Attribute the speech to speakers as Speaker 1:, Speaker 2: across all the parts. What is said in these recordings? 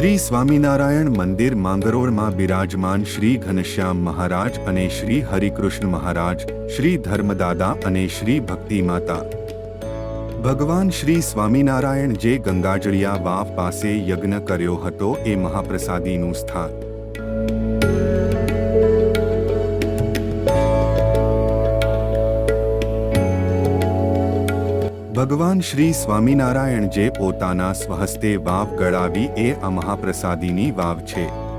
Speaker 1: શ્રી સ્વામિનારાયણ મંદિર માંગરોળમાં બિરાજમાન શ્રી ઘનશ્યામ મહારાજ અને શ્રી હરિકૃષ્ણ મહારાજ, શ્રી ધર્મદાદા અને શ્રી ભક્તિ માતા ભગવાન શ્રી સ્વામિનારાયણ જે ગંગાજળિયા વાવ પાસે યજ્ઞ કર્યો હતો એ મહાપ્રસાદીનું સ્થાન. ભગવાન શ્રી સ્વામિનારાયણ જે પોતાના સ્વહસ્તે વાવ ગળાવી એ આ મહાપ્રસાદીની વાવ છે.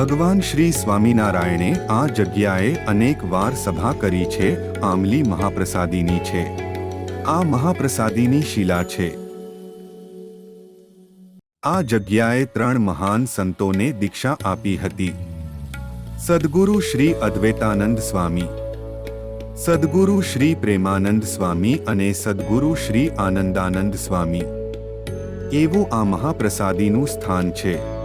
Speaker 1: ભગવાન શ્રી સ્વામિનારાયણે આ જગ્યાએ અનેક વાર સભા કરી છે આમલી મહાપ્રસાદીની છે. આ મહાપ્રસાદીની શિલા છે. આ જગ્યાએ ત્રણ મહાન સંતોને દીક્ષા આપી હતી. સદગુરુ શ્રી અદ્વૈતાનંદ સ્વામી, સદગુરુ શ્રી પ્રેમાનંદ સ્વામી અને સદગુરુ શ્રી આનંદાનંદ સ્વામી. એવું આ મહાપ્રસાદીનું સ્થાન છે.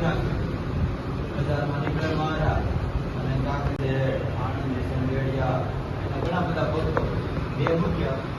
Speaker 2: બજારમાં નીકળવામાં આવ્યા અને કાંકરે આણંદ સંદેડિયા ઘણા બધા પોસ્ટો બે મૂક્યા.